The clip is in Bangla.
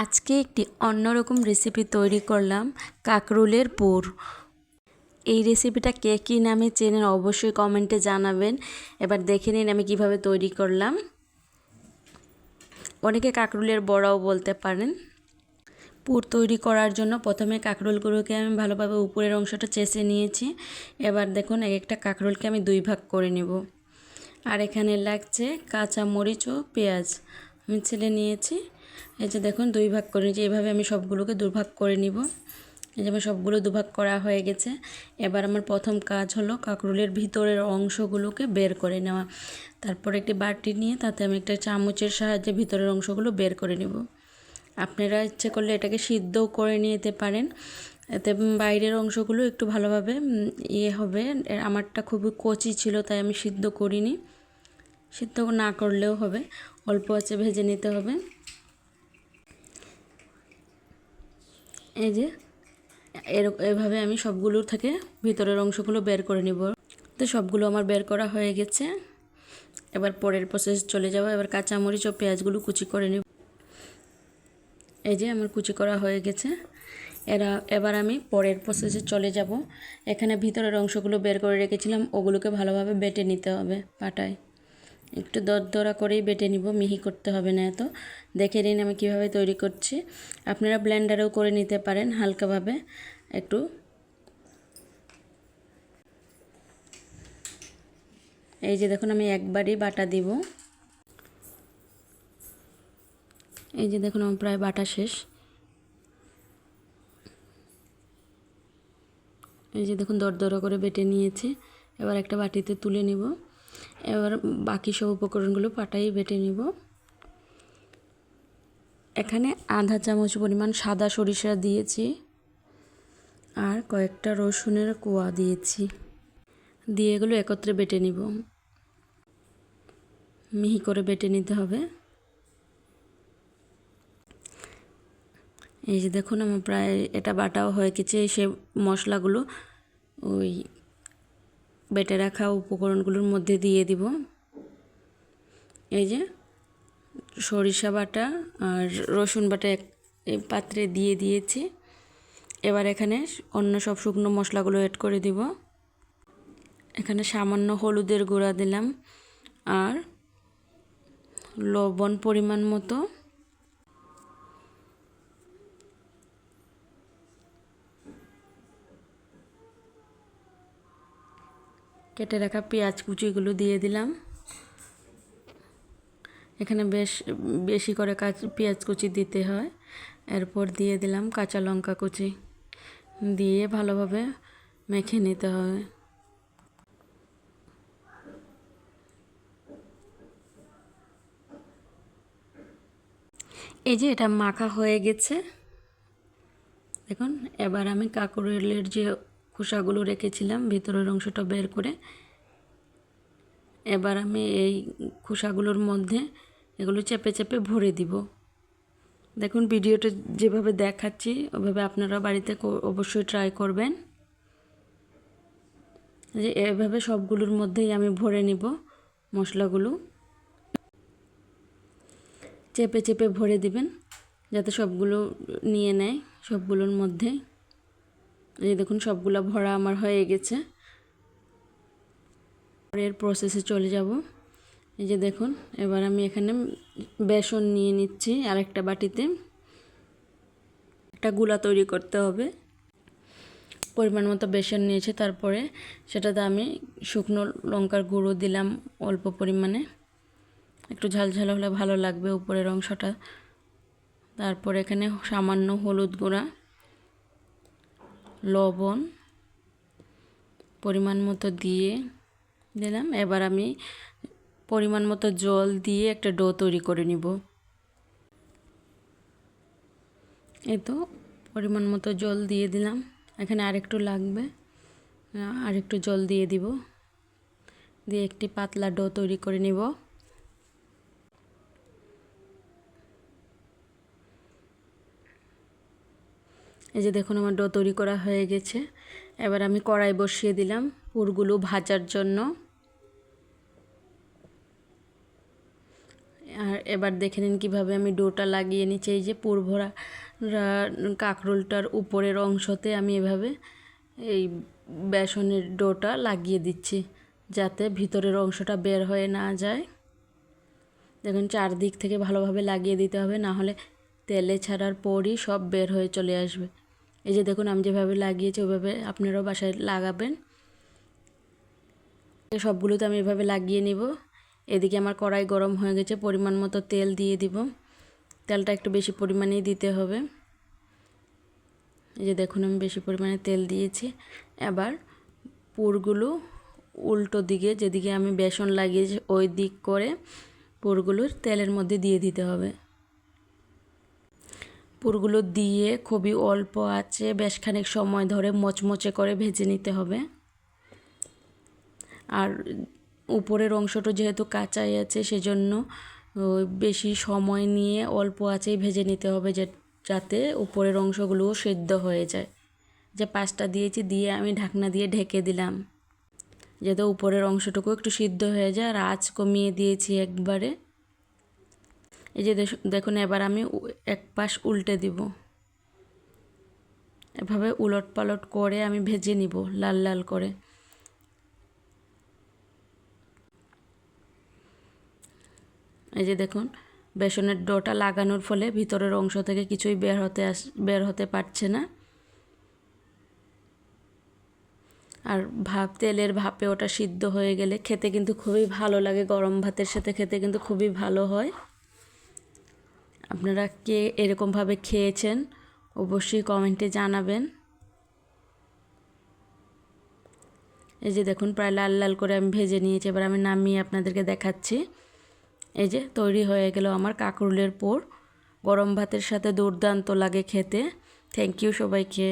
আজকে একটি অন্যরকম রেসিপি তৈরি করলাম, কাকরুলের পুর। এই রেসিপিটা কে কী নামে চেনেন অবশ্যই কমেন্টে জানাবেন। এবার দেখে নিন আমি কীভাবে তৈরি করলাম। অনেকে কাকরুলের বড়াও বলতে পারেন। পুর তৈরি করার জন্য প্রথমে কাঁকরোলগুলোকে আমি ভালোভাবে উপরের অংশটা চেঁচে নিয়েছি। এবার দেখুন এক একটা কাঁকরোলকে আমি দুই ভাগ করে নেব। আর এখানে লাগছে কাঁচা মরিচ ও পেঁয়াজ। আমি ছেলে নিয়েছি। এই যে দেখুন, দুই ভাগ করে নিয়েছি। এভাবে আমি সবগুলোকে দুভাগ করে নিব। এই যে আমার সবগুলো দুভাগ করা হয়ে গেছে। এবার আমার প্রথম কাজ হলো কাকরুলের ভিতরের অংশগুলোকে বের করে নেওয়া। তারপর একটি বাটি নিয়ে তাতে আমি একটা চামচের সাহায্যে ভিতরের অংশগুলো বের করে নেব। আপনারা ইচ্ছে করলে এটাকে সিদ্ধও করে নিতে পারেন। এতে বাইরের অংশগুলো একটু ভালোভাবে ইয়ে হবে। আমারটা খুবই কচি ছিল, তাই আমি সিদ্ধ করিনি। সিদ্ধ না করলেও হবে। অল্প আছে, ভেজে নিতে হবে। এই যে এভাবে আমি সবগুলোর থেকে ভিতরের অংশগুলো বের করে নিব। তো সবগুলো আমার বের করা হয়ে গেছে। এবার পরের প্রসেস চলে যাব। এবার কাঁচামরিচ ও পেঁয়াজগুলো কুচি করে নিব। এই যে আমার কুচি করা হয়ে গেছে। এরা, এবার আমি পরের প্রসেসে চলে যাব। এখানে ভিতরের অংশগুলো বের করে রেখেছিলাম। ওগুলোকে ভালোভাবে বেটে নিতে হবে পাটায়। একটু দরদরা করেই বেটে নিব, মিহি করতে হবে না এত। দেখে নিন আমি কীভাবে তৈরি করছি। আপনারা ব্লেন্ডারেও করে নিতে পারেন হালকাভাবে, একটু। এই যে দেখুন আমি একবারই বাটা দিব। এই যে দেখুন আমার প্রায় বাটা শেষ। এই যে দেখুন দরদরা করে বেটে নিয়েছি। এবার একটা বাটিতে তুলে নিব। এবার বাকি সব উপকরণগুলো পাটাই বেটে নিব। এখানে আধা চামচ পরিমাণ সাদা সরিষা দিয়েছি আর কয়েকটা রসুনের কোয়া দিয়েছি। দিয়ে এগুলো একত্রে বেটে নিব। মিহি করে বেটে নিতে হবে। এই যে দেখুন, আমার প্রায় এটা বাটাও হয়ে গেছে। সে মশলাগুলো ওই বেটে রাখা উপকরণগুলোর মধ্যে দিয়ে দিব। এই যে সরিষা বাটা আর রসুন বাটা এক পাত্রে দিয়ে দিয়েছি। এবার এখানে অন্য সব শুকনো মশলাগুলো এড করে দিব। এখানে সামান্য হলুদের গুঁড়া দিলাম। আর লবণ পরিমাণ মতো কেটে রাখা পেঁয়াজ কুচিগুলো দিয়ে দিলাম। এখানে বেশ, বেশি করে কাঁচ, পেঁয়াজ কুচি দিতে হয়। এরপর দিয়ে দিলাম কাঁচা লঙ্কা কুচি। দিয়ে ভালোভাবে মেখে নিতে হবে। এই যে এটা মাখা হয়ে গেছে। দেখুন, এবার আমি কাকুরেলের যে খোসাগুলো রেখেছিলাম, ভিতরের অংশটা বের করে। এবার আমি এই খোসাগুলোর মধ্যে এগুলো চেপে চেপে ভরে দিব। দেখুন, ভিডিওটা যেভাবে দেখাচ্ছি, ওভাবে আপনারা বাড়িতে অবশ্যই ট্রাই করবেন। যে এভাবে সবগুলোর মধ্যেই আমি ভরে নিব মশলাগুলো। চেপে চেপে ভরে দিবেন, যাতে সবগুলো নিয়ে নেয় সবগুলোর মধ্যে এই দেখুন, সবগুলো ভরা আমার হয়ে গেছে। পরের প্রসেসে চলে যাব। এই যে দেখুন, এবার আমি এখানে বেসন নিয়ে নিচ্ছি আরেকটা বাটিতে। একটা গুলা তৈরি করতে হবে। পরিমাণ মতো বেসন নিয়েছি, তারপরে সেটাতে আমি শুকনো লঙ্কার গুঁড়ো দিলাম অল্প পরিমাণে। একটু ঝালঝাল হলে ভালো লাগবে উপরের অংশটা। তারপর এখানে সামান্য হলুদ গুঁড়া। লবণ পরিমাণ মতো দিয়ে দিলাম। এবার আমি পরিমাণ মতো জল দিয়ে একটা ডো তৈরি করে নিব। এই তো পরিমাণ মতো জল দিয়ে দিলাম। এখানে আরেকটু লাগবে। আরেকটু জল দিয়ে দিব। দিয়ে একটি পাতলা ডো তৈরি করে নিব। এই যে দেখুন আমার ডো তৈরি করা হয়ে গেছে। এবার আমি কড়াই বসিয়ে দিলাম পুরগুলো ভাজার জন্য। আর এবার দেখে নিন কীভাবে আমি ডোটা লাগিয়ে নিচ্ছি। এই যে পুরভরা কাঁকরোলটার উপরের অংশতে আমি এভাবে এই বেসনের ডোটা লাগিয়ে দিচ্ছি যাতে ভিতরের অংশটা বের হয়ে না যায়। দেখুন চারদিক থেকে ভালোভাবে লাগিয়ে দিতে হবে, না হলে তেলে ছাড়ার পরই সব বের হয়ে চলে আসবে। এই যে দেখুন, আমি যেভাবে লাগিয়েছি, ওইভাবে আপনারাও বাসায় লাগাবেন। সবগুলোতে আমি এভাবে লাগিয়ে নিব। এদিকে আমার কড়াই গরম হয়ে গেছে, পরিমাণ মতো তেল দিয়ে দিব। তেলটা একটু বেশি পরিমাণেই দিতে হবে। এই যে দেখুন, আমি বেশি পরিমাণে তেল দিয়েছি। এবার পুরগুলো উল্টো দিকে, যেদিকে আমি বেসন লাগিয়েছি, ওই দিক করে পুরগুলো তেলের মধ্যে দিয়ে দিতে হবে। পুরগুলো দিয়ে খুবই অল্প আছে, বেশ খানিক সময় ধরে মচমচে করে ভেজে নিতে হবে। আর উপরের অংশটা যেহেতু কাঁচাই আছে, সেজন্য বেশি সময় নিয়ে অল্প আছেই ভেজে নিতে হবে যাতে উপরের অংশগুলোও সেদ্ধ হয়ে যায়। যে পাঁচটা দিয়েছি, দিয়ে আমি ঢাকনা দিয়ে ঢেকে দিলাম। যাতে উপরের অংশটুকু একটু সিদ্ধ হয়ে যায়। আর আঁচ কমিয়ে দিয়েছি একবারে। এই যে দেখুন, এবার আমি এক পাশ উল্টে দিব। এভাবে উলট পালট করে আমি ভেজে নিব, লাল লাল করে। এই যে দেখুন, বেসনের ডোটা লাগানোর ফলে ভিতরের অংশ থেকে কিছুই বের হতে আস বের হতে পারছে না। আর ভাপ তেলের ভাপে ওটা সিদ্ধ হয়ে গেলে খেতে কিন্তু খুবই ভালো লাগে। গরম ভাতের সাথে খেতে কিন্তু খুবই ভালো হয়। আপনারা কে এরকমভাবে খেয়েছেন, অবশ্যই কমেন্টে জানাবেন। এই যে দেখুন, প্রায় লাল লাল করে আমি ভেজে নিয়েছি, এবার আমি নামিয়ে আপনাদেরকে দেখাচ্ছি। এই যে তৈরি হয়ে গেল আমার কাকরুলের পোর গরম ভাতের সাথে দুর্দান্ত লাগে খেতে। থ্যাংক ইউ সবাইকে।